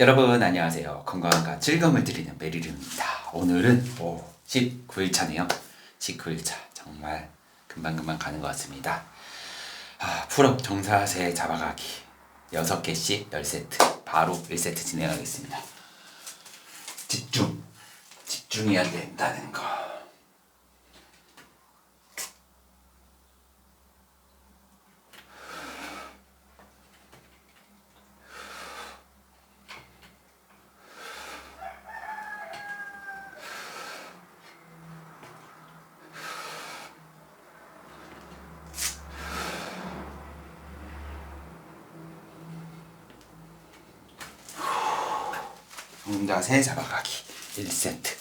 여러분 안녕하세요. 건강과 즐거움을 드리는 메리름입니다. 오늘은 오, 19일차네요. 19일차 정말 금방금방 가는 것 같습니다. 아, 풀업 정사세 잡아가기 6개씩 10세트 바로 1세트 진행하겠습니다. 집중 집중해야 된다는 거. 정자세 잡아가기. 1세트.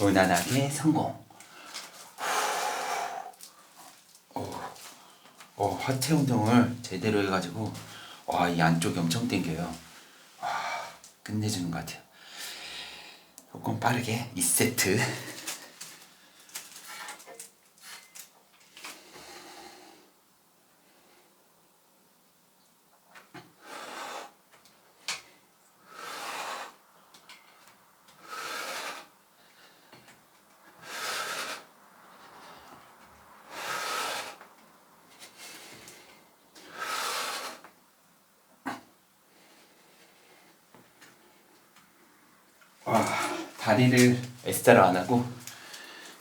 무난하게 성공. 어, 어, 하체 운동을 제대로 해가지고 와 이 안쪽이 엄청 땡겨요. 와 끝내주는 것 같아요. 조금 빠르게 2세트 와 다리를 S자로 안 하고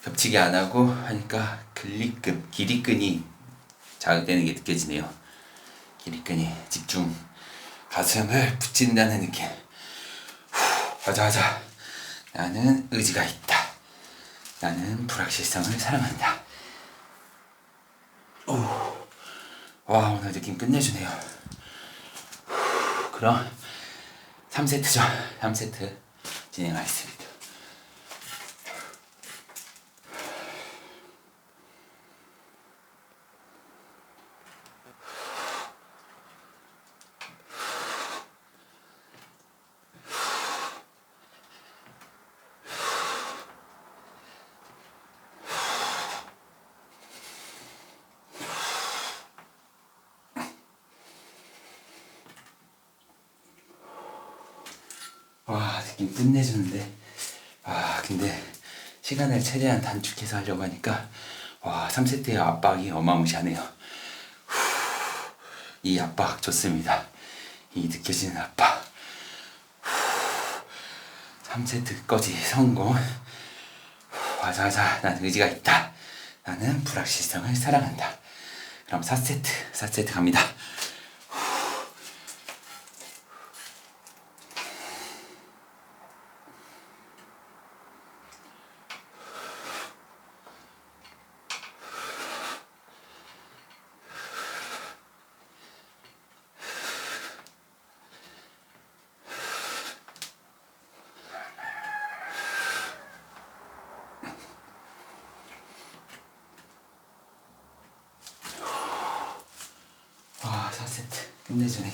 겹치게 안 하고 하니까 글리끈 길이끈이 자극되는 게 느껴지네요. 길이끈이 집중 가슴을 붙인다는 느낌. 후, 하자 하자. 나는 의지가 있다. 나는 불확실성을 사랑한다. 오, 와 오늘 느낌 끝내주네요. 후, 그럼 3세트죠. 3세트 진행하겠습니다. 와 느낌 끝내주는데. 와 근데 시간을 최대한 단축해서 하려고 하니까 와 3세트의 압박이 어마무시하네요. 후, 이 압박 좋습니다. 이 느껴지는 압박. 후, 3세트까지 성공. 하자 난 의지가 있다. 나는 불확실성을 사랑한다. 그럼 4세트 4세트 갑니다 와 4세트 끝내주네.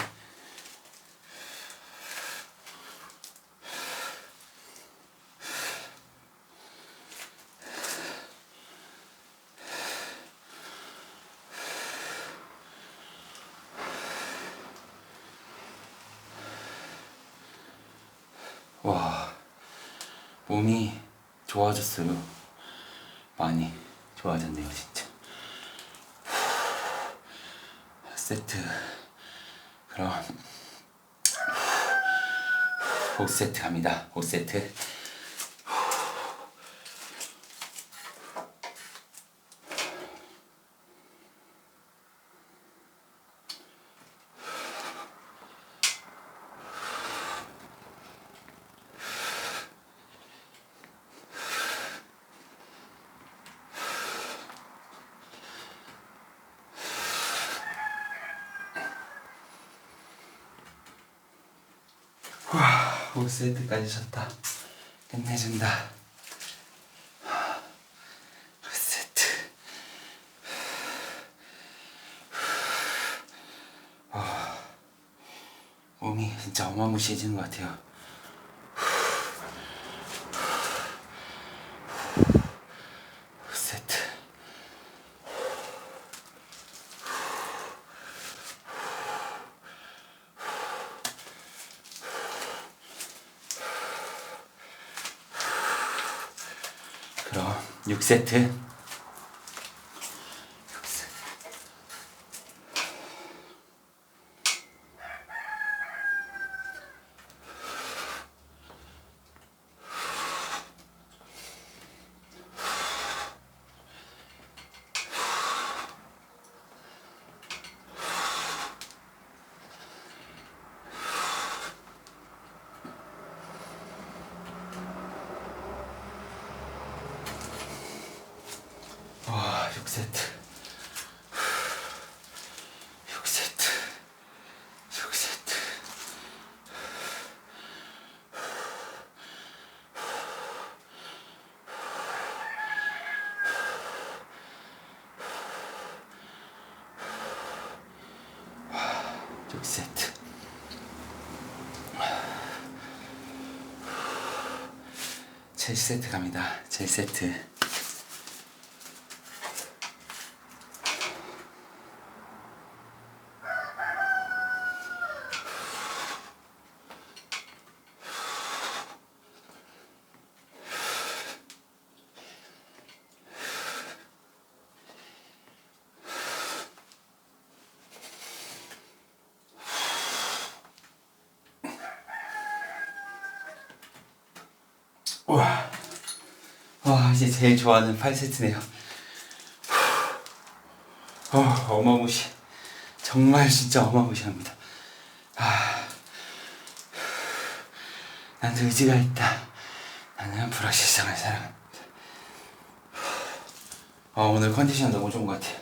와 몸이 좋아졌어요. 많이 좋아졌네요 진짜. 세트 그럼 5세트 갑니다 5세트 와 5세트까지 쳤다. 끝내준다. 5세트. 와 몸이 진짜 어마무시해지는 것 같아요 세트 6세트. 와, 6세트. 6세트. 6세트. 와, 6세트. 칠 세트 갑니다. 7세트. 와, 와 이제 제일 좋아하는 8세트네요. 어, 어마무시. 정말 진짜 어마무시합니다. 아, 난 의지가 있다. 나는 불확실성을 사랑한다. 어, 오늘 컨디션 너무 좋은 것 같아요.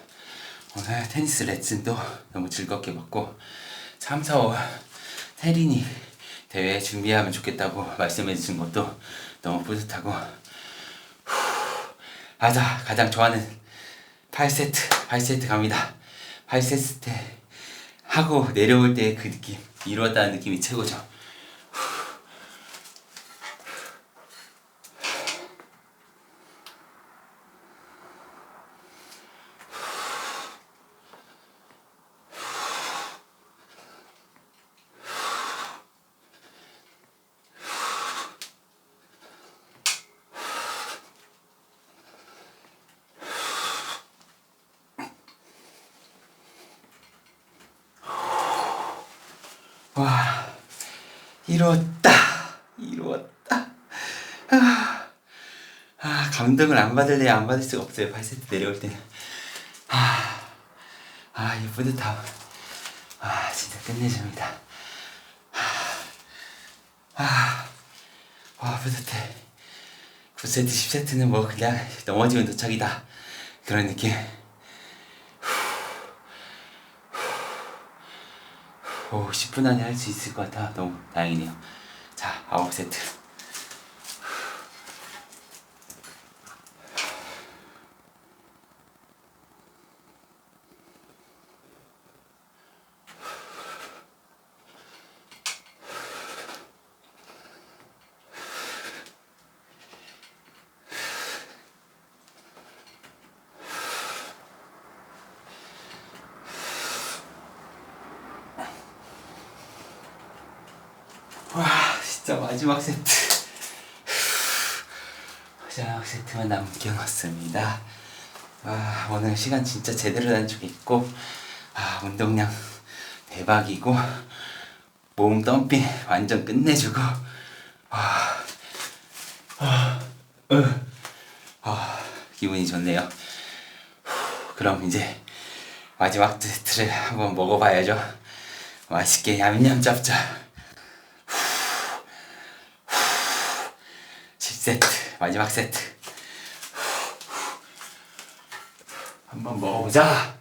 오늘 테니스 레슨도 너무 즐겁게 받고 3, 4월 태린이 대회 준비하면 좋겠다고 말씀해 주신 것도 너무 뿌듯하고 후, 아자. 가장 좋아하는 8세트 8세트 갑니다. 8세트 때 하고 내려올 때 그 느낌 이루었다는 느낌이 최고죠 와 이루었다 이루었다. 아, 아 감동을 안 받을래야 안 받을 수가 없어요. 8세트 내려올 때는. 아, 아 이 뿌듯함 아 진짜 끝내줍니다. 아, 와 뿌듯해 9세트 10세트는 뭐 그냥 넘어지면 도착이다. 그런 느낌 오, 10분 안에 할 수 있을 것 같아. 너무 다행이네요. 자, 아홉 세트. 와, 진짜 마지막 세트. 마지막 세트만 남겨놨습니다. 와, 오늘 시간 진짜 제대로 단축 있고, 아, 운동량 대박이고, 몸 덤핑 완전 끝내주고, 와, 아, 으, 아, 기분이 좋네요. 후, 그럼 이제 마지막 세트를 한번 먹어봐야죠. 맛있게 얌얌 짭짭. 세트 마지막 세트. 한번 먹어보자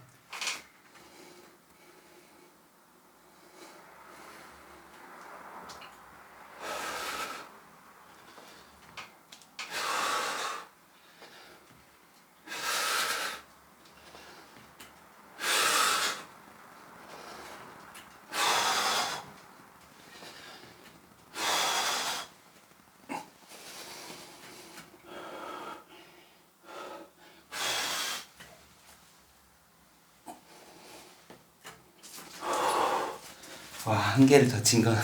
와 한 개를 더 친 건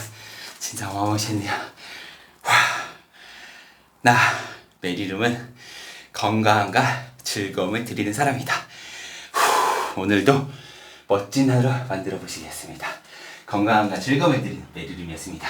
진짜 어마무시했네요 와나 메리룸은 건강함과 즐거움을 드리는 사람이다. 후, 오늘도 멋진 하루 만들어 보시겠습니다. 건강함과 즐거움을 드리는 메리름이었습니다.